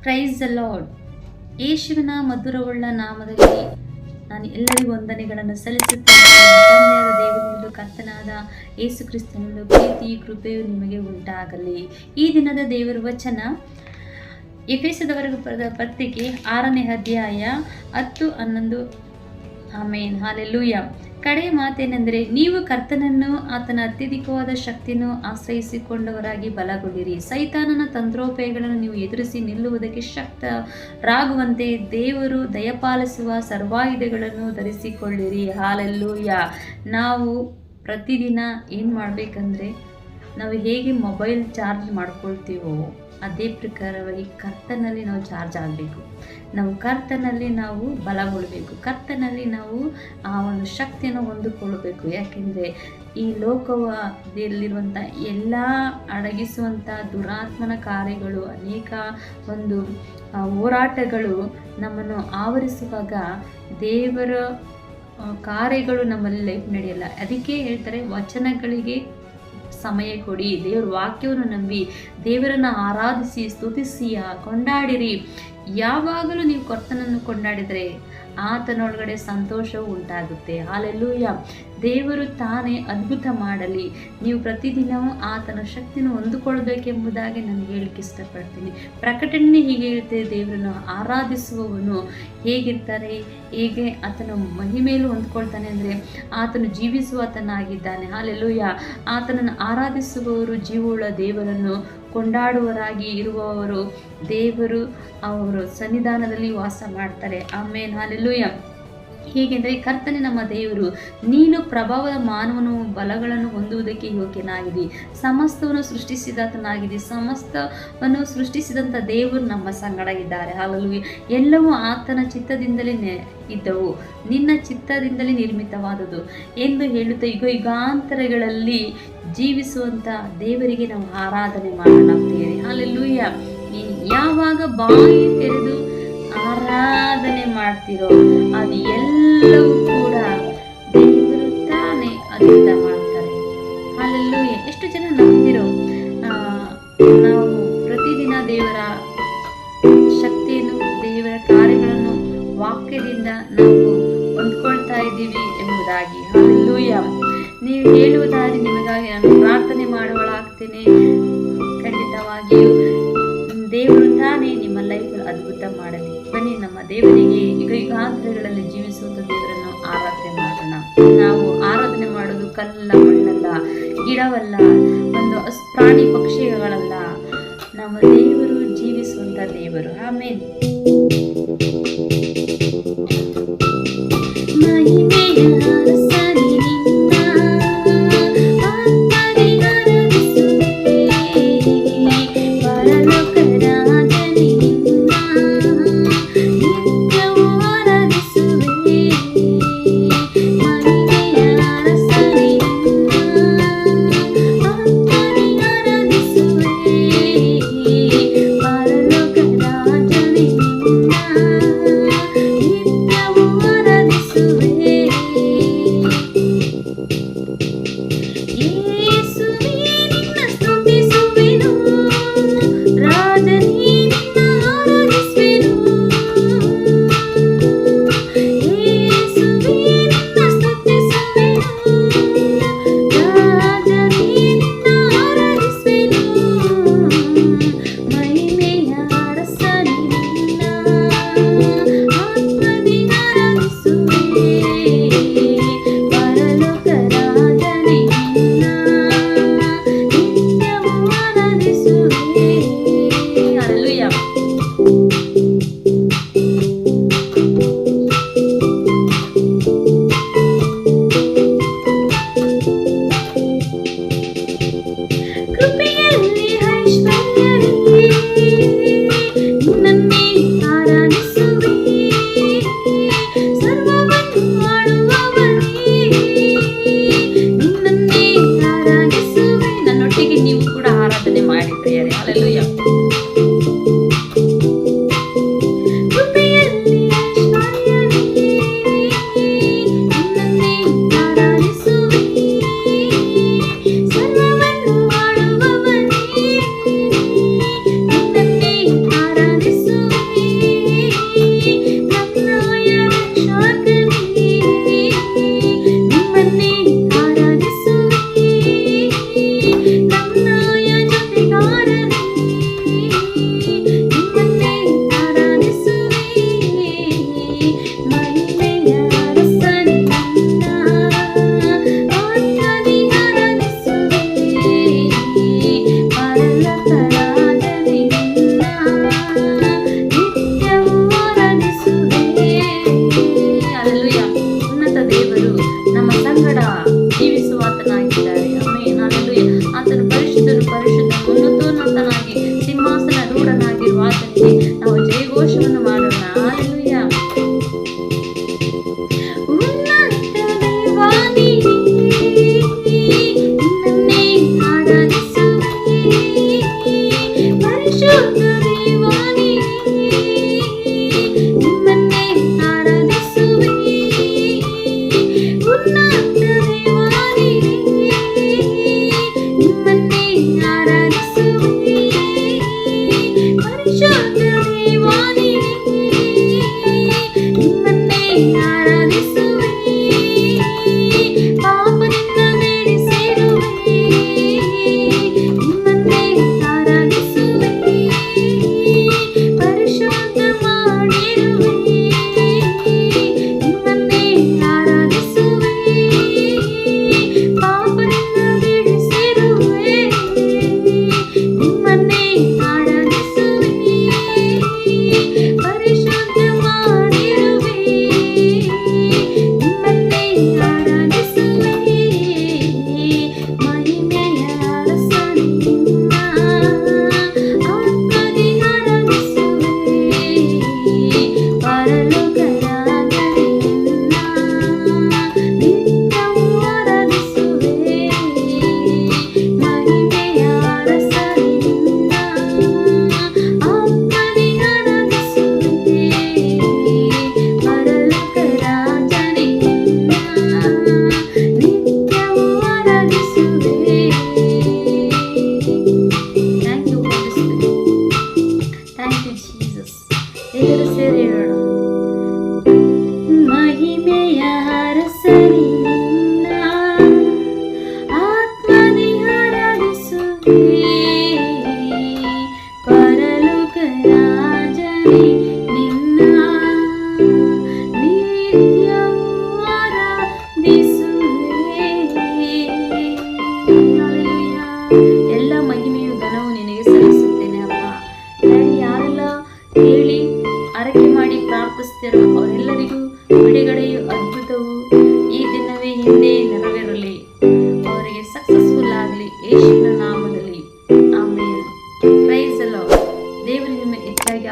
Price lord ಯೇಸುವಿನ ಮಧುರವುಳ್ಳ ನಾಮದಲ್ಲಿ ನಾನು ಎಲ್ಲರಿಗೂ ವಂದನೆಗಳನ್ನು ಸಲ್ಲಿಸುತ್ತೇನೆ. ಕರ್ತನಾದ ಯೇಸು ಕ್ರಿಸ್ತನ ಪ್ರೀತಿ ಕೃಪೆಯು ನಿಮಗೆ ಉಂಟಾಗಲಿ. ಈ ದಿನದ ದೇವರ ವಚನ ಎಫೆಸದವರೆಗೂ ಬರೆದ ಪತ್ರಿಕೆ ಆರನೇ ಅಧ್ಯಾಯ ಹತ್ತು ಹನ್ನೊಂದು. ಆಮೇನ್. ಹಾಲೆಲ್ಲೂಯ ಕಡೆಯ ಮಾತೇನೆಂದರೆ, ನೀವು ಕರ್ತನನ್ನು, ಆತನ ಅತ್ಯಧಿಕವಾದ ಶಕ್ತಿಯನ್ನು ಆಶ್ರಯಿಸಿಕೊಂಡವರಾಗಿ ಬಲಗೊಂಡಿರಿ. ಸೈತಾನನ ತಂತ್ರೋಪಾಯಗಳನ್ನು ನೀವು ಎದುರಿಸಿ ನಿಲ್ಲುವುದಕ್ಕೆ ಶಕ್ತರಾಗುವಂತೆ ದೇವರು ದಯಪಾಲಿಸುವ ಸರ್ವಾಯುಧಗಳನ್ನು ಧರಿಸಿಕೊಳ್ಳಿರಿ. ಹಾಲೆಲ್ಲೂಯ ನಾವು ಪ್ರತಿದಿನ ಏನು ಮಾಡಬೇಕಂದ್ರೆ, ನಾವು ಹೇಗೆ ಮೊಬೈಲ್ ಚಾರ್ಜ್ ಮಾಡ್ಕೊಳ್ತೀವೋ ಅದೇ ಪ್ರಕಾರವಾಗಿ ಕರ್ತನಲ್ಲಿ ನಾವು ಚಾರ್ಜ್ ಆಗಬೇಕು. ನಾವು ಕರ್ತನಲ್ಲಿ ನಾವು ಬಲಗೊಳ್ಳಬೇಕು ಕರ್ತನಲ್ಲಿ ನಾವು ಆ ಒಂದು ಶಕ್ತಿಯನ್ನು ಹೊಂದಿಕೊಳ್ಳಬೇಕು. ಯಾಕೆಂದರೆ ಈ ಲೋಕವದಲ್ಲಿರುವಂಥ ಎಲ್ಲ ಅಡಗಿಸುವಂಥ ದುರಾತ್ಮನ ಕಾರ್ಯಗಳು, ಅನೇಕ ಒಂದು ಹೋರಾಟಗಳು ನಮ್ಮನ್ನು ಆವರಿಸುವಾಗ ದೇವರ ಕಾರ್ಯಗಳು ನಮ್ಮಲ್ಲಿ ಲೈಫ್ ನಡೆಯಲ್ಲ. ಅದಕ್ಕೆ ಹೇಳ್ತಾರೆ ವಚನಗಳಿಗೆ ಸಮಯ ಕೊಡಿ. ದೇವರ ವಾಕ್ಯವನ್ನು ನಂಬಿ ದೇವರನ್ನು ಆರಾಧಿಸಿ, ಸ್ತುತಿಸಿ ಕೊಂಡಾಡಿರಿ. ಯಾವಾಗಲೂ ನೀವು ಕರ್ತನನ್ನು ಕೊಂಡಾಡಿದರೆ ಆತನೊಳಗಡೆ ಸಂತೋಷವು ಉಂಟಾಗುತ್ತೆ. ಹಾಲೆಲ್ಲೂಯ ದೇವರು ತಾನೇ ಅದ್ಭುತ ಮಾಡಲಿ. ನೀವು ಪ್ರತಿದಿನವೂ ಆತನ ಶಕ್ತಿಯನ್ನು ಹೊಂದಿಕೊಳ್ಬೇಕೆಂಬುದಾಗಿ ನಾನು ಹೇಳಕ್ಕೆ ಇಷ್ಟಪಡ್ತೀನಿ. ಪ್ರಕಟಣೆ ಹೀಗೆ ಇರುತ್ತೆ ದೇವರನ್ನು ಆರಾಧಿಸುವವನು ಹೇಗಿರ್ತಾರೆ, ಹೇಗೆ ಆತನ ಮಹಿಮೇಲೂ ಹೊಂದ್ಕೊಳ್ತಾನೆ ಅಂದರೆ ಆತನು ಜೀವಿಸುವಾತನಾಗಿದ್ದಾನೆ. ಹಾಲೆಲ್ಲೂಯ ಆತನನ್ನು ಆರಾಧಿಸುವವರು ಜೀವವುಳ್ಳ ದೇವರನ್ನು ಕೊಂಡಾಡುವರಾಗಿ ಇರುವವರು ದೇವರು ಅವರು ಸನ್ನಿಧಾನದಲ್ಲಿ ವಾಸ ಮಾಡ್ತಾರೆ. ಆಮೇಲೆ ಹಾಲೆಲ್ಲೂಯ ಹೇಗೆಂದರೆ ಕರ್ತನೆ ನಮ್ಮ ದೇವರು, ನೀನು ಪ್ರಭಾವದ ಮಾನವನು, ಬಲಗಳನ್ನು ಹೊಂದುವುದಕ್ಕೆ ಯೋಗ್ಯನಾಗಿದೆ ಸಮಸ್ತವನ್ನು ಸೃಷ್ಟಿಸಿದಾತನಾಗಿದೆ ಸಮಸ್ತವನ್ನು ಸೃಷ್ಟಿಸಿದಂಥ ದೇವರು ನಮ್ಮ ಸಂಗಡ ಇದ್ದಾರೆ ಹಾಲಲು ಎಲ್ಲವೂ ಆತನ ಚಿತ್ತದಿಂದಲೇ ಇದ್ದವು. ನಿನ್ನ ಚಿತ್ತದಿಂದಲೇ ನಿರ್ಮಿತವಾದದು ಎಂದು ಹೇಳುತ್ತಾ ಯುಗ ಯುಗಾಂತರಗಳಲ್ಲಿ ಜೀವಿಸುವಂಥ ದೇವರಿಗೆ ನಾವು ಆರಾಧನೆ ಮಾಡೋಣ ಪ್ರಿಯರೇ ಯಾವಾಗ ಬಾಯಿ ತೆರೆದು ಆರಾಧನೆ ಮಾಡ್ತಿರೋ ಅದು ಎಲ್ಲವೂ ಕೂಡ ದೇವರು ತಾನೇ ಅದ್ಭುತ ಮಾಡ್ತಾರೆ. ಅಲ್ಲೆಲ್ಲೂ ಎಷ್ಟು ಜನ ನಂಬ್ತಿರೋ ನಾವು ಪ್ರತಿದಿನ ದೇವರ ಶಕ್ತಿಯನ್ನು, ದೇವರ ಕಾರ್ಯಗಳನ್ನು ವಾಕ್ಯದಿಂದ ನಾವು ಹೊಂದ್ಕೊಳ್ತಾ ಇದ್ದೀವಿ ಎಂಬುದಾಗಿ. ಅಲ್ಲೂಯ್ಯ ನೀವು ಹೇಳುವುದಾಗಿ ನಿಮಗಾಗಿ ನಾನು ಪ್ರಾರ್ಥನೆ ಮಾಡುವಳಾಗ್ತೇನೆ. ಖಂಡಿತವಾಗಿಯೂ ದೇವರು ತಾನೇ ನಿಮ್ಮ ಲೈಫ್ ಅದ್ಭುತ ಮಾಡಲಿ. ಬನ್ನಿ ನಮ್ಮ ದೇವರಿಗೆ ಯುಗ ಯುಗಾಂತರಗಳಲ್ಲಿ ಜೀವಿಸುವಂಥ ದೇವರನ್ನು ಆರಾಧನೆ ಮಾಡೋಣ. ನಾವು ಆರಾಧನೆ ಮಾಡೋದು ಕಲ್ಲ ಮಣ್ಣಲ್ಲ, ಗಿಡವಲ್ಲ, ಒಂದು ಪ್ರಾಣಿ ಪಕ್ಷಿಗಳಲ್ಲ. ನಮ್ಮ ದೇವರು ಜೀವಿಸುವಂತ ದೇವರು. ಆಮೇಲೆ thank you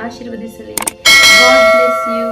ಆಶೀರ್ವದಿಸಲಿ. God bless you